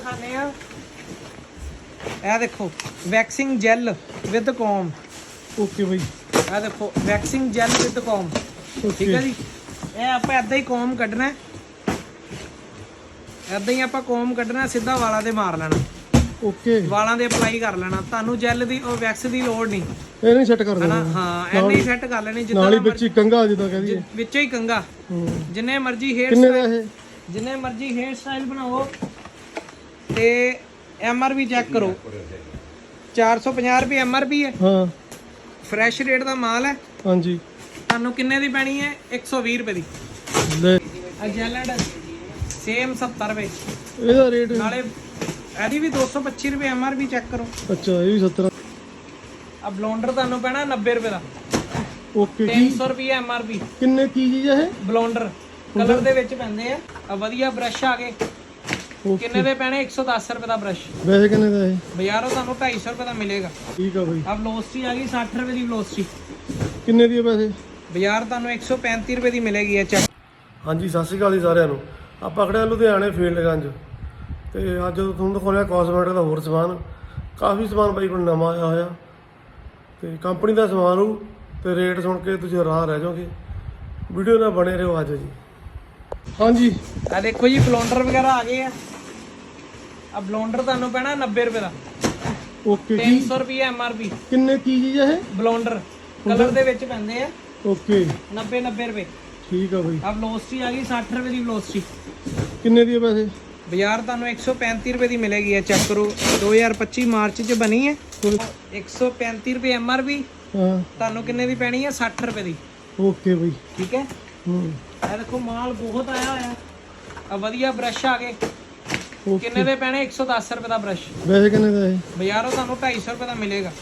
ਦਿਖਾਣੇ ਆ। ਇਹ ਦੇਖੋ ਵੈਕਸਿੰਗ ਜੈਲ ਵਿਦ ਕੋਮ ਓਕੇ ਬਾਈ। ਇਹ ਦੇਖੋ ਵੈਕਸਿੰਗ ਜੈਲ ਵਿਦ ਕੋਮ ਠੀਕ ਹੈ ਜੀ? ਇਹ ਆਪਾਂ ਏਦਾਂ ਹੀ ਕੋਮ ਕੱਢਣਾ ਹੈ। ਏਦਾਂ ਹੀ ਆਪਾਂ ਕੋਮ ਕੱਢਣਾ ਸਿੱਧਾ ਵਾਲਾਂ ਤੇ ਮਾਰ ਲੈਣਾ। ਓਕੇ ਵਾਲਾਂ ਦੇ ਅਪਲਾਈ ਕਰ ਲੈਣਾ। ਤੁਹਾਨੂੰ ਜੈਲ ਦੀ ਉਹ ਵੈਕਸ ਦੀ ਲੋੜ ਨਹੀਂ। ਇਹ ਨਹੀਂ ਸੈੱਟ ਕਰ ਦੇਣਾ। ਹਾਂ ਐਨੇ ਹੀ ਸੈੱਟ ਕਰ ਲੈਣੀ ਜਿੱਦਾਂ ਨਾਲ ਹੀ ਦਾ ਵਿੱਚ ਹੀ ਕੰਗਾ ਜਿੱਦਾਂ ਕਹਿ ਦਈਏ। ਮਰਜ਼ੀ- ਵਿੱਚੋਂ ਹੀ ਕੰਗਾ ਜਿੰਨੇ ਮਰਜ਼ੀ ਹੇਅਰ ਕਿੰਨੇ ਦਾ ਇਹ? ਜਿੰਨੇ ਮਰਜ਼ੀ ਹੇਅਰ ਸਟਾਈਲ ਬਣਾਓ। ਤੇ ਐਮ ਆਰ ਵੀ ਚੈੱਕ ਕਰੋ। 450 ਰੁਪਏ ਐਮ ਆਰ ਪੀ ਹੈ। ਹਾਂ। ਫਰੈਸ਼ ਰੇਟ ਦਾ ਮਾਲ ਹੈ। ਹਾਂਜੀ। ਤੁਹਾਨੂੰ ਕਿੰਨੇ ਦੀ ਪੈਣੀ ਹੈ? 120 ਰੁਪਏ ਦੀ। ਲੈ। ਆ ਜੈਲਡ ਸੇਮ 70 ਰੁਪਏ। ਇਹਦਾ ਰੇਟ ਨਾਲੇ ਇਹਦੀ ਵੀ 225 ਰੁਪਏ ਐਮ ਆਰ ਪੀ ਚੈੱਕ ਕਰੋ। ਅੱਛਾ ਇਹ ਵੀ 17 ਆ। ਬਲੌਂਡਰ ਤੁਹਾਨੂੰ ਪੈਣਾ 90 ਰੁਪਏ ਦਾ। ਓਕੇ ਕੀ? 300 ਰੁਪਏ ਐਮ ਆਰ ਪੀ ਕਿੰਨੇ ਕੀ ਚੀਜ਼ ਹੈ ਇਹ? ਬਲੌਂਡਰ। ਕਲਰ ਦੇ ਵਿੱਚ ਪੈਂਦੇ ਆ। ਆ ਵਧੀਆ ਬ੍ਰਸ਼ ਆ ਗਏ। ਕਿੰਨੇ ਦੇ ਪੈਣੇ? 110 ਰੁਪਏ ਦਾ ਬ੍ਰਸ਼ ਵੈਸੇ ਕਿੰਨੇ ਦਾ ਇਹ? ਬਾਜ਼ਾਰੋਂ ਤੁਹਾਨੂੰ 250 ਰੁਪਏ ਦਾ ਮਿਲੇਗਾ। ਠੀਕ ਆ ਬਾਈ। ਆ ਵਲੋਸਿਟੀ ਆ ਗਈ 60 ਰੁਪਏ ਦੀ ਵਲੋਸਿਟੀ ਕਿੰਨੇ ਦੀ ਹੈ ਵੈਸੇ? ਬਾਜ਼ਾਰ ਤੁਹਾਨੂੰ 135 ਰੁਪਏ ਦੀ ਮਿਲੇਗੀ ਇਹ ਚੈੱਕ। ਹਾਂਜੀ ਸਤਿ ਸ਼੍ਰੀ ਅਕਾਲ ਜੀ ਸਾਰਿਆਂ ਨੂੰ। ਆਪਾਂ ਖੜੇ ਲੁਧਿਆਣੇ ਫੀਲਡਗੰਜ ਤੇ ਅੱਜ ਤੁਹਾਨੂੰ ਦਿਖਾਉਣਾ ਕਾਸਮੈਟਿਕ ਦਾ ਹੋਰ ਸਮਾਨ। ਕਾਫੀ ਸਮਾਨ ਬਾਈ ਕੋਲ ਨਵਾਂ ਆਇਆ ਹੋਇਆ। ਤੇ ਕੰਪਨੀ ਦਾ ਸਮਾਨ ਹੋ ਤੇ ਰੇਟ ਸੁਣ ਕੇ ਤੁਸੀਂ ਰਾਹ ਰਹਿ ਜਾਓਗੇ। ਵੀਡੀਓ ਨਾਲ ਬਣੇ ਰਹੋ ਅੱਜ ਜੀ। ਹਾਂਜੀ। ਆ ਦੇਖੋ ਜੀ ਬਲੌਂਡਰ ਵਗੈਰਾ ਆ ਗਏ ਆ। ਆ ਬਲੌਂਡਰ ਤੁਹਾਨੂੰ ਪੈਣਾ 90 ਰੁਪਏ ਦਾ। ਓਕੇ ਕੀ 300 ਰੁਪਏ ਐਮ ਆਰ ਪੀ ਕਿੰਨੇ ਕੀ ਚੀਜ਼ ਹੈ ਬਲੌਂਡਰ। ਕਲਰ ਦੇ ਵਿੱਚ ਪੈਂਦੇ ਆ। ਇਹ ਓਕੇ। 90 90 ਰੁਪਏ। ਠੀਕ ਆ ਬਾਈ। ਆ ਵਲੋਸਿਟੀ ਆ ਗਈ 60 ਰੁਪਏ ਦੀ ਵਲੋਸਿਟੀ ਕਿੰਨੇ ਦੀ ਹੈ ਵੈਸੇ? ਬਾਜ਼ਾਰ ਤੁਹਾਨੂੰ 135 ਰੁਪਏ ਦੀ ਮਿਲੇਗੀ ਇਹ ਚੈੱਕ ਕਰੋ। 2025 ਮਾਰਚ 'ਚ ਬਣੀ ਹੈ 135 ਰੁਪਏ ਐਮ ਆਰ ਪੀ ਹਾਂ। ਤੁਹਾਨੂੰ ਕਿੰਨੇ ਦੀ ਪੈਣੀ ਹੈ 60 ਰੁਪਏ ਦੀ। ਓਕੇ ਬਾਈ। ਠੀਕ ਹੈ? ਹੂੰ। ਇਹ ਦੇਖੋ ਮਾਲ ਬਹੁਤ ਆਇਆ ਹੋਇਆ। ਆ ਵਧੀਆ ਬ੍ਰਸ਼ ਆ ਗਏ। ਕਿੰਨੇ ਦੇ ਪੈਣੇ? 110 ਰੁਪਏ ਦਾ ਬ੍ਰਸ਼ ਵੈਸੇ ਕਿੰਨੇ ਦਾ ਇਹ? ਬਾਜ਼ਾਰੋਂ ਤੁਹਾਨੂੰ 250 ਰੁਪਏ ਦਾ ਮਿਲੇਗਾ।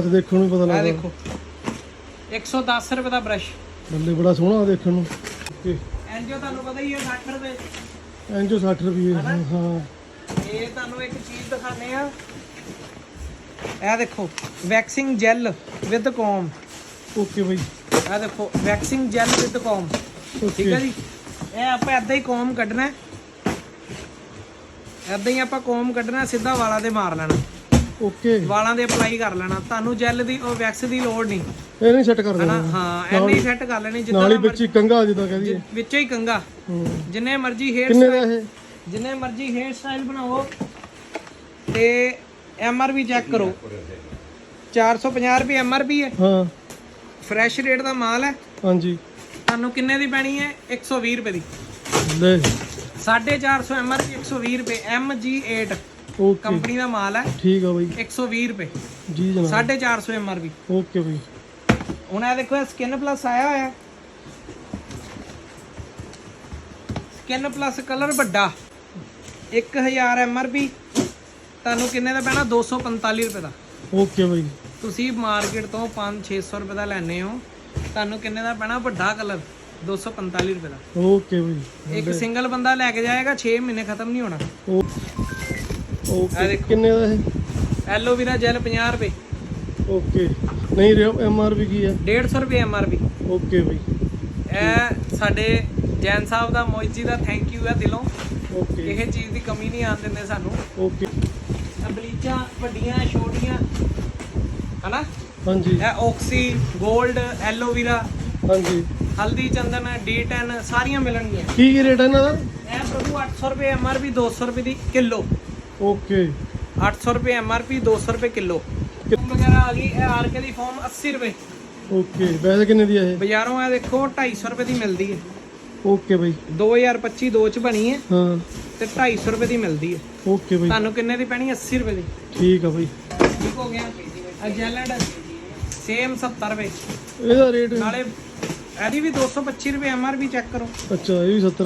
ਤੇ ਦੇਖਣ ਨੂੰ ਪਤਾ ਇਹ ਲੱਗਦਾ। ਦੇਖੋ। 110 ਰੁਪਏ ਦਾ ਬ੍ਰਸ਼ ਬੱਲੇ ਬੜਾ ਸੋਹਣਾ ਦੇਖਣ ਨੂੰ। ਐਨਜੀਓ ਤੁਹਾਨੂੰ ਪਤਾ ਹੀ ਹੈ 60 ਰੁਪਏ। ਐਂਜੋ 60 ਰੁਪਏ ਹਾਂ ਇਹ ਤੁਹਾਨੂੰ ਇੱਕ ਚੀਜ਼ ਦਿਖਾਣੇ ਆ। ਇਹ ਦੇਖੋ ਵੈਕਸਿੰਗ ਜੈਲ ਵਿਦ ਕੋਮ ਓਕੇ ਬਾਈ। ਇਹ ਦੇਖੋ ਵੈਕਸਿੰਗ ਜੈਲ ਵਿਦ ਕੋਮ ਠੀਕ ਹੈ ਜੀ? ਇਹ ਆਪਾਂ ਏਦਾਂ ਹੀ ਕੋਮ ਕੱਢਣਾ। ਹੈ। ਏਦਾਂ ਹੀ ਆਪਾਂ ਕੋਮ ਕੱਢਣਾ ਸਿੱਧਾ ਵਾਲਾਂ ਤੇ ਮਾਰ ਲੈਣਾ। ਓਕੇ। ਵਾਲਾਂ ਦੇ ਅਪਲਾਈ ਕਰ ਲੈਣਾ। ਤੁਹਾਨੂੰ ਜੈਲ ਦੀ ਉਹ ਵੈਕਸ ਦੀ ਲੋੜ ਨਹੀਂ। ਇਹ ਨਹੀਂ ਸੈੱਟ ਕਰ ਹਨਾ? ਦੇਣਾ। ਹਾਂ ਐਨੇ ਹੀ ਸੈੱਟ ਕਰ ਲੈਣੀ ਜਿੱਦਾਂ ਨਾਲ ਹੀ ਦਾ ਵਿੱਚ ਹੀ ਕੰਗਾ ਜਿੱਦਾਂ ਕਹਿ ਦਈਏ। ਮਰਜ਼ੀ- ਵਿੱਚੋਂ ਹੀ ਕੰਗਾ ਹੂੰ। ਜਿੰਨੇ ਮਰਜ਼ੀ ਹੇਅਰ ਕਿੰਨੇ ਦਾ ਇਹ? ਜਿੰਨੇ ਮਰਜ਼ੀ ਹੇਅਰ ਸਟਾਈਲ ਬਣਾਓ ਤੇ ਐਮ ਆਰ ਵੀ ਚੈੱਕ ਕਰੋ। 450 ਰੁਪਏ ਐਮ ਆਰ ਪੀ ਹੈ। ਹਾਂ। ਫਰੈਸ਼ ਰੇਟ ਦਾ ਮਾਲ ਹੈ। ਹਾਂਜੀ। ਤੁਹਾਨੂੰ ਕਿੰਨੇ ਦੀ ਪੈਣੀ ਹੈ? 120 ਰੁਪਏ ਦੀ। ਲੈ। 450 ਐਮ ਆਰ ਪੀ 120 ਰੁਪਏ ਐਮ ਜੀ 8 ਓਕੇ ਕੰਪਨੀ ਦਾ ਮਾਲ ਹੈ। ਠੀਕ ਆ ਬਾਈ। 120 ਰੁਪਏ। ਜੀ ਜਨਾਬ। 450 ਐਮ ਆਰ ਪੀ। ਓਕੇ ਬਾਈ। ਹੁਣ ਇਹ ਦੇਖੋ ਸਕਿਨ ਪਲੱਸ ਆਇਆ ਹੋਇਆ ਸਕਿਨ ਪਲੱਸ ਕਲਰ ਵੱਡਾ। 1000 ਐਮ ਆਰ ਪੀ। ਤੁਹਾਨੂੰ ਕਿੰਨੇ ਦਾ ਪੈਣਾ? 245 ਰੁਪਏ ਦਾ। ਓਕੇ ਬਾਈ। ਤੁਸੀਂ ਮਾਰਕੀਟ ਤੋਂ 5-600 ਰੁਪਏ ਦਾ ਲੈਣੇ ਹੋ। ਤੁਹਾਨੂੰ ਕਿੰਨੇ ਦਾ ਪੈਣਾ? ਵੱਡਾ ਕਲਰ 245 ਰੁਪਏ ਦਾ। ਓਕੇ ਬਾਈ ਇੱਕ ਸਿੰਗਲ ਬੰਦਾ ਲੈ ਕੇ ਜਾਏਗਾ 6 ਮਹੀਨੇ ਖਤਮ ਨਹੀਂ ਹੋਣਾ। ਓਕੇ। ਕਿੰਨੇ ਦਾ ਇਹ? ਐਲੋਵੀਰਾ ਜੈਲ 50 ਰੁਪਏ। ਓਕੇ। ਨਹੀਂ ਐਮ ਆਰ ਪੀ ਕੀ ਹੈ? 150 ਰੁਪਏ ਐਮ ਆਰ ਪੀ ਓਕੇ ਬਾਈ ਇਹ ਸਾਡੇ ਜੈਨ ਸਾਹਿਬ ਦਾ ਮੋਹਿਤ ਜੀ ਦਾ ਥੈਂਕ ਯੂ ਹੈ ਦਿਲੋਂ। ਓਕੇ। ਇਹ ਚੀਜ਼ ਦੀ ਕਮੀ ਨਹੀਂ ਆਣ ਦਿੰਦੇ ਸਾਨੂੰ। ਓਕੇ। ਬਲੀਚਾਂ ਵੱਡੀਆਂ ਛੋਟੀਆਂ ਹਨਾ? ਹਾਂਜੀ। ਇਹ ਆਕਸੀ 골ਡ ਐਲੋਵੀਰਾ ਹਾਂਜੀ। ਹਲਦੀ ਚੰਦਨ D10 ਸਾਰੀਆਂ ਮਿਲਣਗੀਆਂ। ਕੀ ਕੀ ਰੇਟ ਹੈ ਇਹਨਾਂ ਦਾ? ਇਹ ਪ੍ਰਭੂ 800 ਰੁਪਏ ਐਮਆਰਪੀ 200 ਰੁਪਏ ਦੀ ਕਿਲੋ। ਓਕੇ। 800 ਰੁਪਏ ਐਮਆਰਪੀ 200 ਰੁਪਏ ਕਿਲੋ। ਫੋਮ ਵਗੈਰਾ ਆ ਗਈ ਇਹ ਆਰਕੇ ਦੀ ਫੋਮ 80 ਰੁਪਏ। ਓਕੇ ਵੈਸੇ ਕਿੰਨੇ ਦੀ ਹੈ ਇਹ? ਬਾਜ਼ਾਰੋਂ ਇਹ ਦੇਖੋ 250 ਰੁਪਏ ਦੀ ਮਿਲਦੀ ਹੈ। ਓਕੇ ਬਾਈ। 2025 ਦੋ ਚ ਬਣੀ ਹੈ। ਹਾਂ। ਤੇ 250 ਰੁਪਏ ਦੀ ਮਿਲਦੀ ਹੈ। ਓਕੇ ਬਾਈ। ਤੁਹਾਨੂੰ ਕਿੰਨੇ ਦੀ ਪੈਣੀ? 80 ਰੁਪਏ ਦੀ। ਠੀਕ ਆ ਬਾਈ। ਠੀਕ ਹੋ ਗਿਆ। ਆ ਜੈਲਡ ਸੇਮ 70 ਰੁਪਏ। ਇਹਦਾ ਰੇਟ ਨਾਲੇ ਇਹਦੀ ਵੀ 225 ਰੁਪਏ ਐਮਆਰਪੀ ਚੈੱਕ ਕਰੋ। ਅੱਛਾ ਇਹ ਵੀ 70